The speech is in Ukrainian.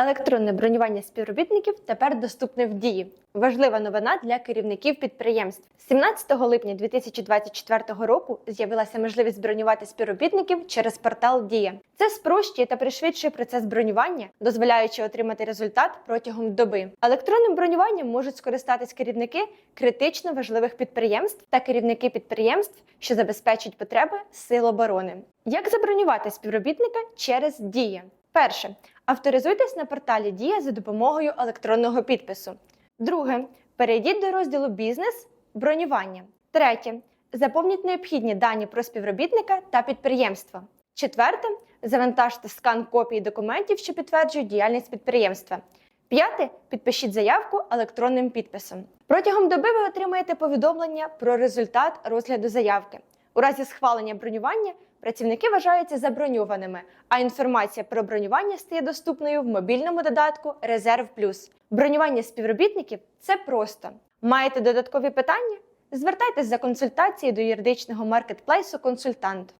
Електронне бронювання співробітників тепер доступне в дії. Важлива новина для керівників підприємств. 17 липня 2024 року з'явилася можливість бронювати співробітників через портал Дія. Це спрощує та пришвидшує процес бронювання, дозволяючи отримати результат протягом доби. Електронним бронюванням можуть скористатись керівники критично важливих підприємств та керівники підприємств, що забезпечують потреби сил оборони. Як забронювати співробітника через Дія? Перше. Авторизуйтесь на порталі Дія за допомогою електронного підпису. Друге. Перейдіть до розділу Бізнес бронювання. Третє. Заповніть необхідні дані про співробітника та підприємства. Четверте. Завантажте скан копії документів, що підтверджують діяльність підприємства. П'яте. Підпишіть заявку електронним підписом. Протягом доби ви отримаєте повідомлення про результат розгляду заявки. У разі схвалення бронювання працівники вважаються заброньованими, а інформація про бронювання стає доступною в мобільному додатку Резерв Плюс. Бронювання співробітників це просто. Маєте додаткові питання? Звертайтесь за консультацією до юридичного маркетплейсу Консультант.